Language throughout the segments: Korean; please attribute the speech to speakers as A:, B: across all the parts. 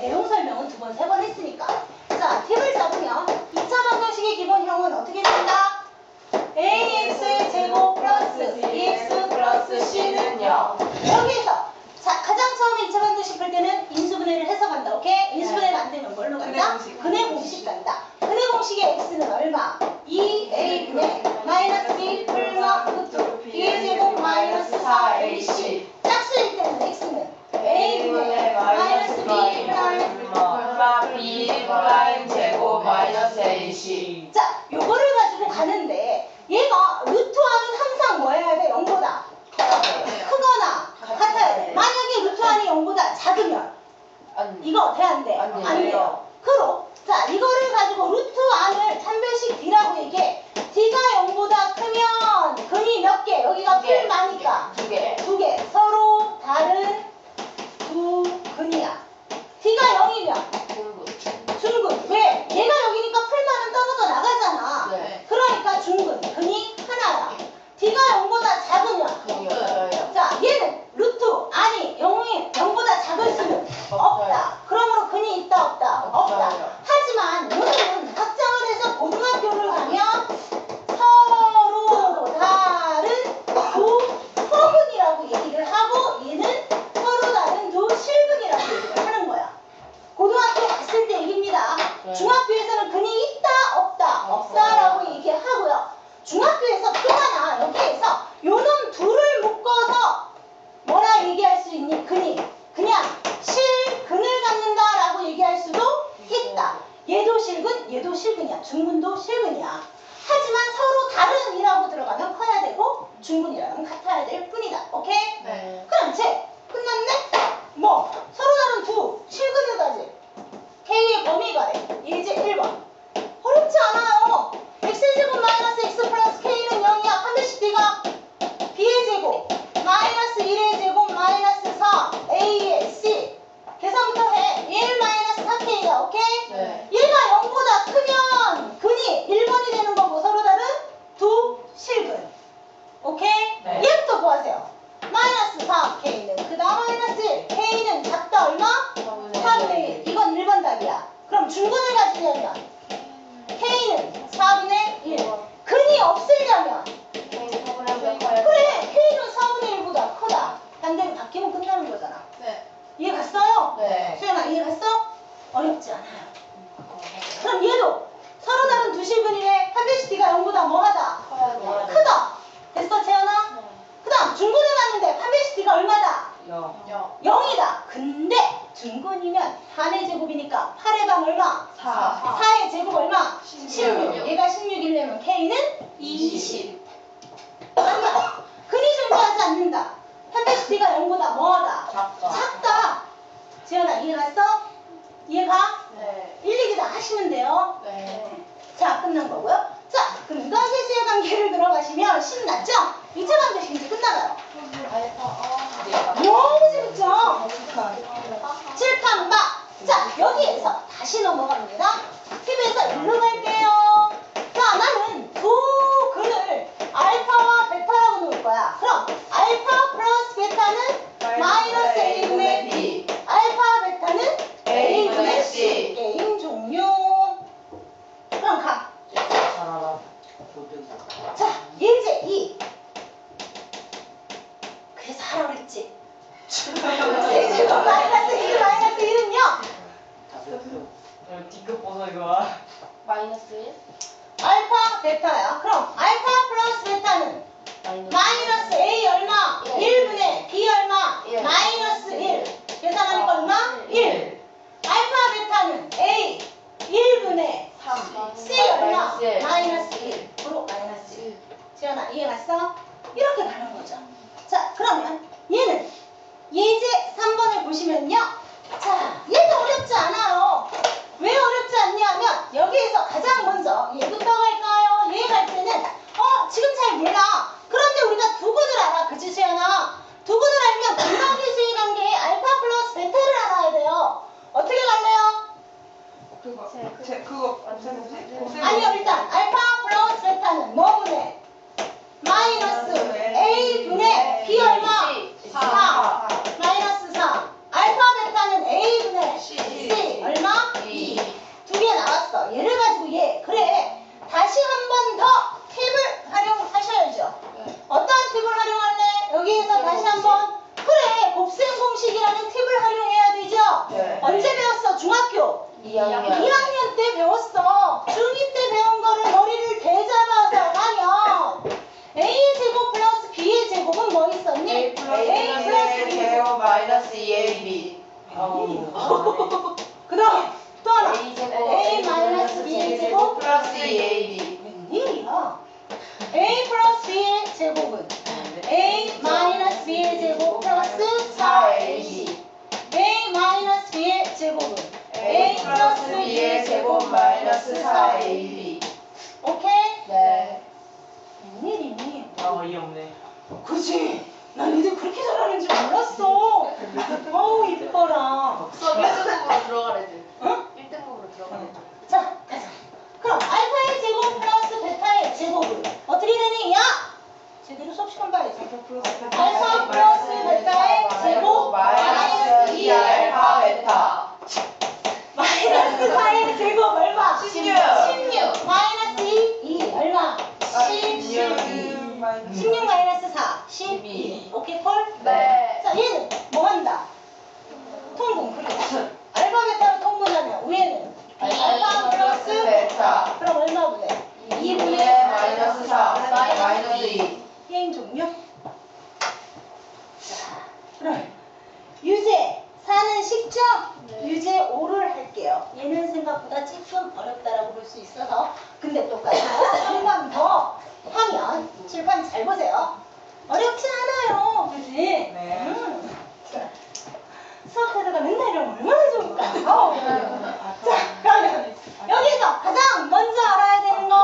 A: 내용 설명은 두 번, 세 번 했으니까. 자, 팁을 잡으면 2차 방정식의 기본형은 어떻게 된다? ax 제곱 플러스 bx 플러스 c는요. 여기에서 자, 가장 처음에 2차 방정식 할 때는 인수분해를 해서 간다. 오케이? 인수분해가 안 되면 뭘로 간다? 근해 공식 간다. 근해 공식의 x는 얼마? 2a분의 마이너스 b 플러스 2 b제곱 마이너스 몇 개? 여기가
B: 개.
A: 많으니까.
B: 두 개.
A: 실근이야. 중근도 실근이야. 하지만 서로 다른 이라고 들어가면 커야 되고 중근이라면 같아야 될 뿐이다. 오케이?
B: 네.
A: 그럼 제 A가 16일 되면 K는 20. 아니야. 근이 존재하지 않는다. 판타시티가 0보다 뭐하다?
B: 작다.
A: 작다. 지연아 이해갔어? 이해가?
B: 네.
A: 1, 2기다 하시면 돼요.
B: 네.
A: 자 끝난 거고요. 자 그럼 이거 셋의 관계를 들어가시면 신났죠? 2차 관계식 이제 끝나가요. 너무 재밌죠? 네. 칠판바. 자 여기에서 다시 넘어갑니다. 마이너스 1 알파 베타야. 아, 그럼 알파 플러스 베타는 마이너스, 마이너스 A 얼마? 예. 1분의 B 얼마?
B: 예.
A: 마이너스 1. 예. 계산하니까 아, 얼마? 예. 1. 알파 베타는 A 1분의 3. C 얼마?
B: 마이너스 1.
A: 마이너스 마이너스 1. 지연아 이해 갔어? 이렇게 가는 거죠. 마이너스
B: 4AB
A: 오케이?
B: 네
A: 웬일이니?
C: 아 어이없네.
A: 그지? 난 니들 그렇게 잘하는 줄 몰랐어. 어우 이뻐라.
D: 수업 1등급으로 들어가래지.
A: 응?
D: 1등급으로 들어가래지.
A: 자, 가자. 그럼 알파의 제곱 플러스 베타의 제곱은 어떻게 되니? 야! 제대로 수업 시간 봐야지. 알파 플러스 베타의 제곱
B: 마이너스 2 알파 베타
A: 마이너스 4의 제곱 얼마?
B: 16.
A: 16 마이너스 2, 2 얼마? 16
C: 16
A: 16 마이너스 4 12 오케이 콜?
B: 네.
A: 자 얘는 뭐 한다? 통분 그렇지 알파 베타로 통분하면 위에는 알파 플러스
B: 베타
A: 그럼 얼마분의?
B: 2분의 마이너스 4 마이너스 2
A: 게임 종료 자 그럼 유제 4는 쉽죠? 유제 5를 할게요 얘는 생각보다 조금 어렵다라고 볼 수 있어서 근데 똑같아요 한 번 더 하면 칠판 잘 보세요 어렵지 않아요 그지?
C: 네.
A: 음. 자, 수업하다가 맨날 이러면 얼마나 좋을까 어. 자 그러면 여기서 가장 먼저 알아야 되는 거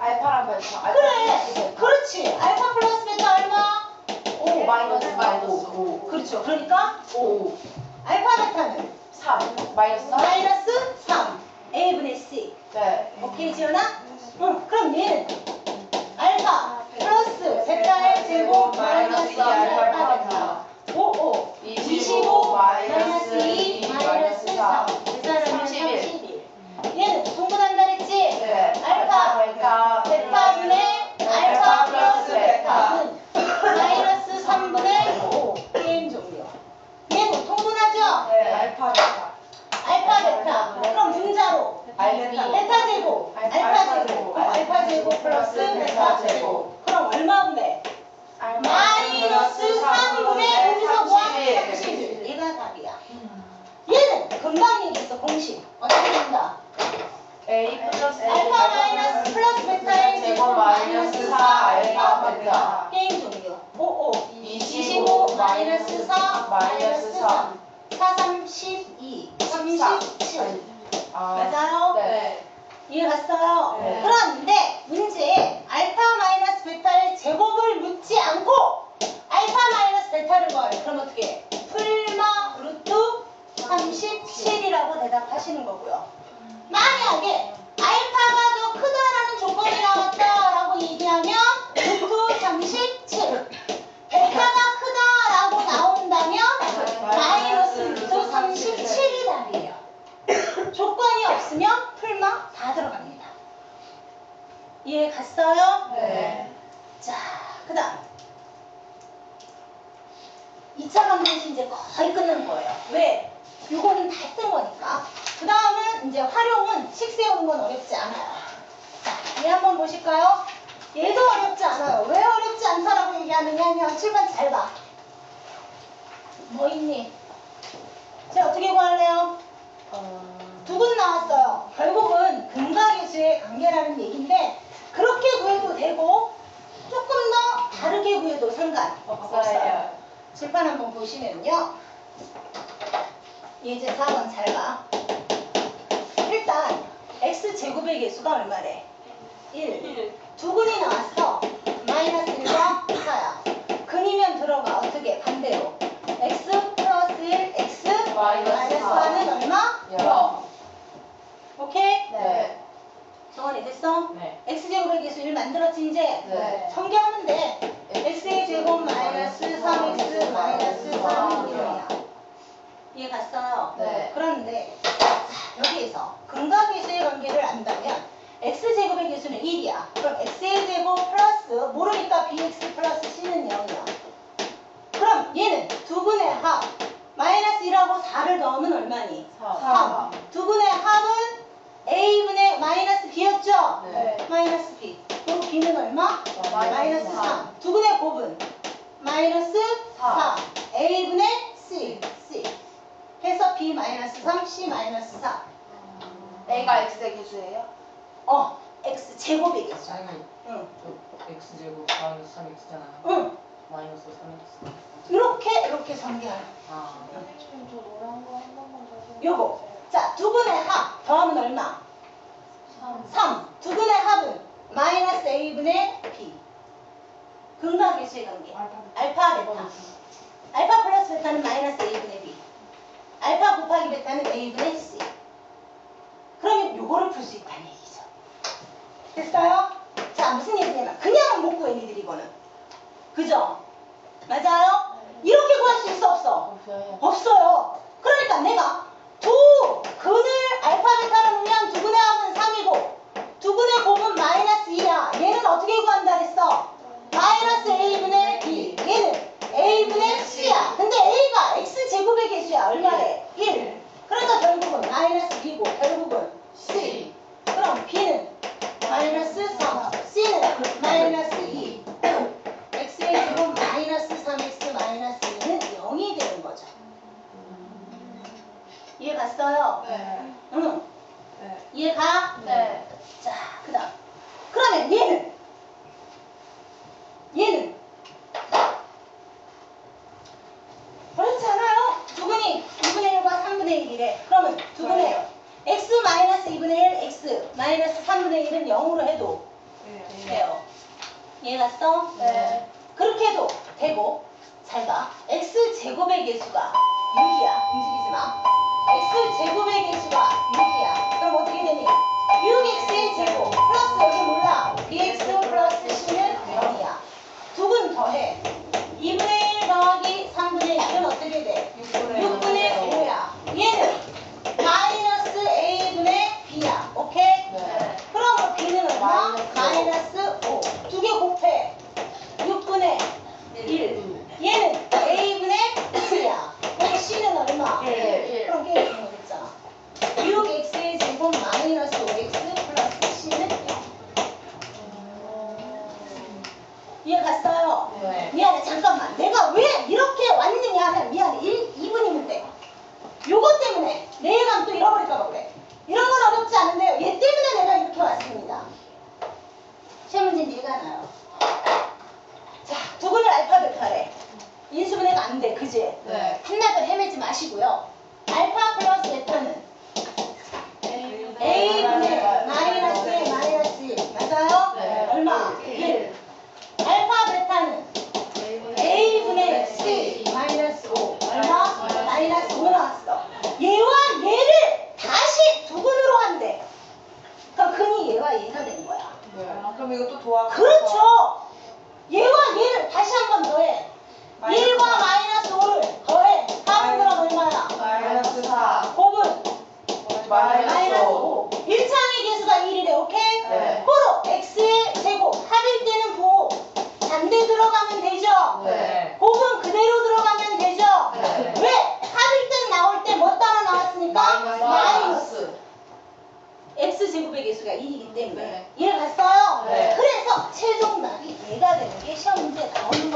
B: 알파랑 베타 알파
A: 그래 그렇지 알파 플러스 베타 얼마?
B: 5 마이너스 마이너스 5
A: 그렇죠. 그러니까
B: 5
A: 알파 베타는
B: 3 마이너스 4
A: 마이너스 3 A분의 C.
B: 네.
A: 오케이 지연아? 응 그럼 얘는 알파 플러스 베타의 제곱 마이너스 2 알파 베타 5 5 25 마이너스 2 마이너스 3 계산하면
B: 31.
A: 31 얘는 동분한다 그랬지?
B: 네.
A: 알파
B: 베타
A: 베타분의 알파 플러스 베타는 마이너스 3분의 5 게임 종료 얘도 통분하죠?
B: 네
C: 알파 베타.
A: 알파 베타 그럼 분자로
B: 알파
A: 베타 제곱 알파 제곱 그럼 알파 제곱 플러스 베타 제곱 그럼 얼마분의? 마이너스 3분의 여기서 뭐하면 31 얘가 답이야 얘는 공식 어떻게 된다?
B: A 플러스
A: 알파 마이너스 플러스 베타의
B: 제곱 마이너스 4 알파 베타.
A: 게임 종료. 5 5
B: 25
A: 25 마이너스 4 마이너스 3 4 32 37
B: 아
A: 맞아요?
B: 네.
A: 이해 갔어요?
B: 네.
A: 그런데 문제에 알파 마이너스 베타의 제곱을 묻지 않고 알파 마이너스 베타를 구하래. 그럼 어떻게 해? 풀마 루트 37이라고 대답하시는 거고요 만약에 알파가 더 크다라는 조건이 나왔다라고 얘기하면 루트 37 베타가 크다라고 나온다면 마이너스 루트 37이 답이에요 조건이 없으면 풀마 다 들어갑니다. 이해 갔어요?
B: 네.
A: 자, 그 다음. 2차 방정식 이제 거의 끝난 거예요. 왜? 요거는 다 했던 거니까. 그 다음은 이제 활용은 식 세우는 건 어렵지 않아요. 자, 얘 한번 보실까요? 얘도 어렵지 않아요. 왜 어렵지 않다라고 얘기하느냐 하면 칠판 잘 봐. 뭐 있니? 자, 어떻게 구할래요? 두근 나왔어요. 결국은 근각의수의 관계라는 얘기인데 그렇게 구해도 되고 조금 더 다르게 구해도 상관없어요.
B: 없어요.
A: 칠판 한번 보시면요. 이제 4번 잘 봐. 일단 x 제곱의 개수가 얼마래? 1. 두 근이 나왔어. 마이너스 1과 4야. 근이면 들어가. 어떻게? 반대로. x 플러스 1, x
B: 마이너스
A: 마이너스
B: 사.
A: 4는 얼마?
B: 영.
A: 오케이?
B: 네.
A: 정원이 됐어?
B: 네.
A: x제곱의 개수 1 만들었지 이제?
B: 네.
A: 성경하면 돼. x의 제곱 마이너스 3x 마이너스 3이야. 이해갔어요?
B: 어, 네.
A: 그런데 여기에서 근과 계수의 관계를 안다면 x제곱의 개수는 1이야. 그럼 x제곱 플러스 모르니까 bx 플러스 c는 0이야. 그럼 얘는 두분의 합 마이너스 1하고 4를 넣으면 얼마니?
B: 4. 3.
A: 두분의 합은 a분의 마이너스 b였죠? 네. 마이너스 b. 그럼 b는 얼마? 어, 마이너스 3. 3. 두분의 곱은? 마이너스 4. 4. a분의 c. c. 해서 b 마이너스 3, c 마이너스 4.
D: A가 X의 개수예요?
A: 어, x 제곱이겠죠.
C: 선생님
A: 응,
C: 저 x제곱 마이너스 3x잖아요
A: 응.
C: 마이너스 3x
A: 이렇게 이렇게 전개하는.
C: 아
D: 선생님 저 노란 거 한 번만 더
A: 요거. 자, 두근의 합 더하면 얼마? 3. 두근의 합은 마이너스 a분의 b. 근각계수의 관계. 알파 베타. 알파 플러스 베타는 마이너스 a분의 b. 알파 곱하기 베타는 a분의 c. 그러면 요거를 풀 수 있다는 얘기죠. 됐어요? 자, 무슨 얘기냐면 그냥은 못 구해 니들 이거는. 그죠? 맞아요? 이렇게 구할 수 있어 없어?
D: 없어요.
A: 없어요. 그러니까 내가 두 근을 알파 베타로 놓으면 두 근의 합은 3이고 두 근의 곱은 마이너스 2야. 얘는 어떻게 구한다 했어? 마이너스 a분의 b. 얘는 a분의 c야. 근데 x 제곱의 개수야. 얼마래? 1. 그러니까 결국은 마이너스 b고 결국은 c. 그럼 b는 마이너스 3, c는 마이너스 2. x의 제곱 마이너스 3x 마이너스 2는 0이 되는 거죠. 이해 갔어요?
D: 네.
A: 응.
C: 네.
A: 이해 가?
D: 네.
A: 자, 그 다음. 그러면 얘는, 얘는, 그렇지 않아요? 두근이 2분의 1과 3분의 1이래. 그러면 두근의 x 마이너스 2분의 1, x 마이너스 3분의 1은 0으로 해도 돼요. 이해 갔어?
D: 네.
A: 그렇게 해도 되고 잘 봐. x 제곱의 개수가 6이야. 움직이지 마. x 제곱의 개수가 6이야. 그럼 어떻게 되니? 6x의 제곱 플러스 여기 몰라. bx 플러스 c는 0이야. 두 근 더해. 2분의 1 더하기 3분의 1은 어떻게 돼? 6분의 5야. 얘는 마이너스 a분의 b야. 오케이?
D: 네.
A: 그럼 b는 얼마?
D: 마이너스
A: 마이너스 5. 두 개 곱해. 6분의 1. 얘는 a분의 c야. 그럼 c는 얼마?
D: 일. 일.
A: 그럼 게임 되는 거겠잖아. 6x의 제곱 마이너스 5x 플러스 c는 0. 이해 갔어요?
D: 네.
A: 미안해 잠깐만. 내가 왜 이렇게 왔느냐 하면 미안해. 1, 2분이면 돼 요거 때문에 내일감 또 잃어버릴까봐 그래. 이런 건 어렵지 않은데요. 얘 때문에 내가 이렇게 왔습니다. 시험 문제는 이해가 나요. 자 두근을 알파 베타래. 인수분해가 안 돼 그지?
D: 네.
A: 한나절 헤매지 마시고요. 알파 플러스 베타는 A분의 마이너스 A 마이너스 1 맞아요?
D: 네.
A: 얼마?
D: 일.
A: 1 알파 베타는 A분의 C 마이너스 5 얼마? 마이너스 5 나왔어 얘와 얘를 다시 두근으로 한대 그러니까 근이 얘와 얘가 된 거야
C: 아, 그럼 이것도 도와
A: 그렇죠 얘와 얘를 다시 한 번 더해 1과 마이너스 5를 더해 4분 그럼 얼마야?
C: 마이너스 4
A: 곱은 마이너스
C: 마이너스 5
A: 5 1차의 개수가 1이래 오케이?
C: 네.
A: 호로 x의 제곱 합일 때는 부 반대 들어가면 되죠?
C: 네.
A: 곱은 그대로 들어가면 되죠?
C: 네.
A: 왜? 합일 때 나올 때 뭐 따라 나왔습니까?
D: 마이너스.
A: x 제곱의 개수가 1이기 때문에
D: 네.
A: 이해 갔어요?
C: 네.
A: 그래서 최종 답이 얘가 되는 게 시험 문제에 나오는